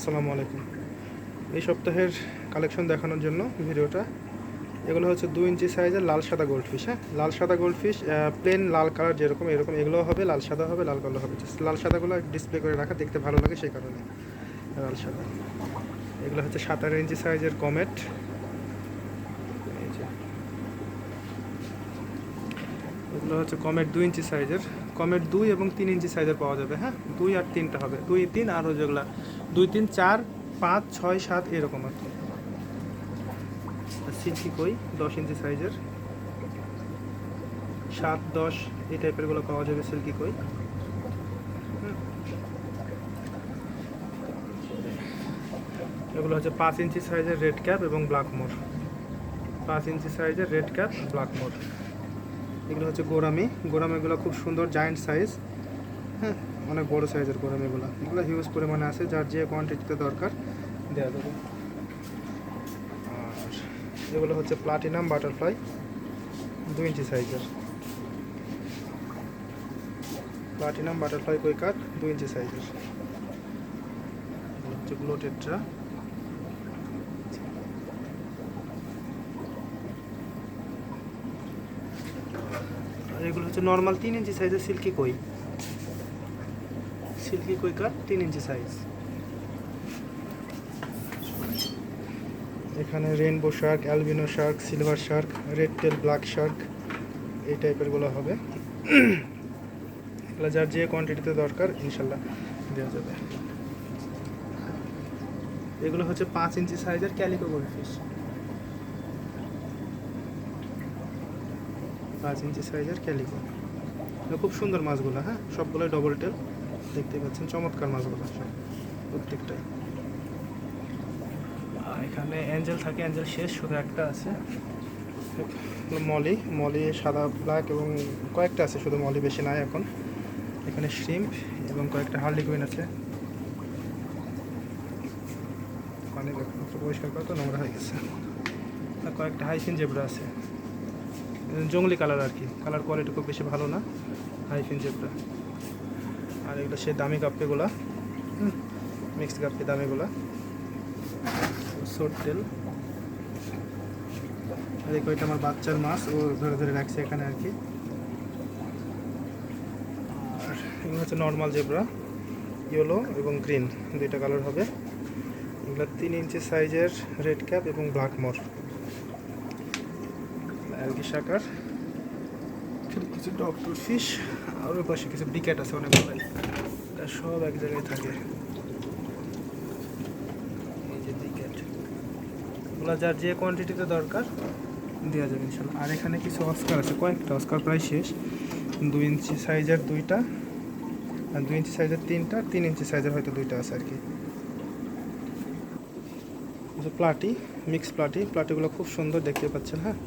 আসসালামু আলাইকুম। এই সপ্তাহের কালেকশন দেখানোর জন্য ভিডিওটা, এগুলো হচ্ছে দু ইঞ্চি সাইজের লাল সাদা গোল্ডফিশ হ্যাঁ? লাল সাদা গোল্ডফিশ প্লেন লাল কালার যেরকম, এরকম এগুলো হবে, লাল সাদা হবে, লাল কালো হবে। লাল সাদাগুলো ডিসপ্লে করে রাখা, দেখতে ভালো লাগে সেই কারণে লাল সাদা। এগুলো হচ্ছে সাতারো ইঞ্চি সাইজের কমেট এগুলো হচ্ছে কমেট দুই ইঞ্চি সাইজের। কমেট দুই এবং তিন ইঞ্চি সাইজের পাওয়া যাবে হ্যাঁ? দুই আর তিনটা হবে। দুই, তিন আর যেগুলা দুই তিন চার পাঁচ ছয় সাত এরকম আর কি। সিল্কি কই? দশ ইঞ্চি সাইজের। সাত, দশ, এই টাইপেরগুলো পাওয়া যাবে সিল্কি কই। এগুলো হচ্ছে পাঁচ ইঞ্চি সাইজের রেড ক্যাপ এবং ব্ল্যাক মোড় পাঁচ ইঞ্চি সাইজের রেড ক্যাপ, ব্ল্যাক মোড় এগুলো হচ্ছে গোরামি। গোরামিগুলো খুব সুন্দর, জায়েন্ট সাইজ। হ্যাঁ অনেক বড় সাইজের গোরামিগুলো এগুলো এগুলো হিউজ পরিমাণে আছে, যার যে কোয়ান্টিটিতে দরকার দেওয়া যাবে। আর এগুলো হচ্ছে প্লাটিনাম বাটারফ্লাই দু ইঞ্চি সাইজের। প্লাটিনাম বাটারফ্লাই কই কৈকার দু ইঞ্চি সাইজের। হচ্ছে আর এগুলো হচ্ছে নর্মাল তিন ইঞ্চি সাইজের সিল্কি কই? সিল্কি কই কাট তিন ইঞ্চি সাইজ এখানে rainbow shark albino shark silver shark red tail black shark এই টাইপেরগুলো হবে। এগুলো যার যে কোয়ান্টিটিতে দরকার, ইনশাল্লাহ দেওয়া যাবে। এগুলো হচ্ছে পাঁচ ইঞ্চি সাইজের ক্যালিকো গোল্ডফিশ পাঁচ ইঞ্চি সাইজের ক্যালিকো খুব সুন্দর মাছগুলো হ্যাঁ? সবগুলোই ডবল টেল দেখতে পাচ্ছেন চমৎকার মাছগুলো প্রত্যেকটাই। আর এখানে অ্যাঞ্জেল থাকে অ্যাঞ্জেল শেষ শুধু একটা আছে। মলি মলি সাদা ব্ল্যাক এবং কয়েকটা আছে শুধু মলি বেশি নাই এখন। এখানে শ্রিম্প এবং কয়েকটা হার্লি কুইন আছে। পানি পরিষ্কার করা তো নোংরা হয়ে গেছে। আর কয়েকটা হাইফিন জেব্রা আছে। জঙ্গলি কালার আর কি। কালার কোয়ালিটি খুব বেশি ভালো না হাইফিন জেব্রা আর এগুলো সে দামি কাপ্পিগুলা মিক্স কাপ্পি দামিগুলা। শোট তেল আর এই কয়টা আমার বাচ্চার মাছ, ও ধরে ধরে রাখছে এখানে আর কি। আর এগুলো হচ্ছে নর্মাল জেব্রা ইয়েলো এবং গ্রিন দুইটা কালার হবে। এগুলো তিন ইঞ্চি সাইজের রেড ক্যাপ এবং ব্ল্যাক মর অ্যালগি শাকার কিছু ডক্টর ফিশ আর ওই পাশে কিছু বিকেট আছে অনেকগুলাই এটা সব এক জায়গায় থাকে। এই যে বিকেট ওগুলো যার যে কোয়ান্টিটিতে দরকার দেওয়া যাবে ইনশাল্লাহ। আর এখানে কিছু অস্কার আছে, কয়েকটা অস্কার প্রায় শেষ। দুই ইঞ্চি সাইজের দুইটা, আর দুই ইঞ্চি সাইজের তিনটা, তিন ইঞ্চি সাইজের হয়তো দুইটা আছে আর কি। প্লাটি মিক্স প্লাটি, প্লাটিগুলো খুব সুন্দর দেখতে পাচ্ছেন হ্যাঁ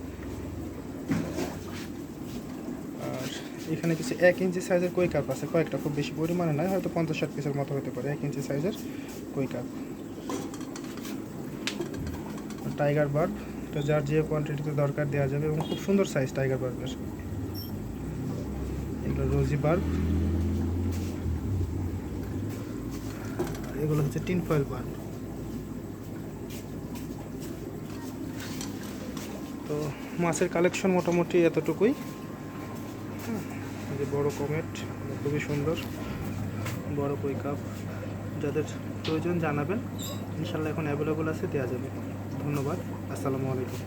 আর এখানে কিছু এক ইঞ্চি সাইজের কই কাপ আছে? কয়েকটা খুব বেশি পরিমাণে নয় হয়তো পঞ্চাশ ষাট পিসের মতো হতে পারে এক ইঞ্চি সাইজের কই কাপ টাইগার বার্ব তো যার যে কোয়ান্টিটিতে দরকার দেওয়া যাবে এবং খুব সুন্দর সাইজ টাইগার বার্বের এগুলো রোজি বার্ব এগুলো হচ্ছে টিন ফয়েল বার্ব তো মাছের কালেকশন মোটামুটি এতটুকুই। হ্যাঁ, যে বড় কমেট খুবই সুন্দর, বড় কই কাপ। যাদের প্রয়োজন জানাবেন, ইনশাল্লাহ এখন অ্যাভেলেবল আছে দেওয়া যাবে। ধন্যবাদ, আসসালামু আলাইকুম।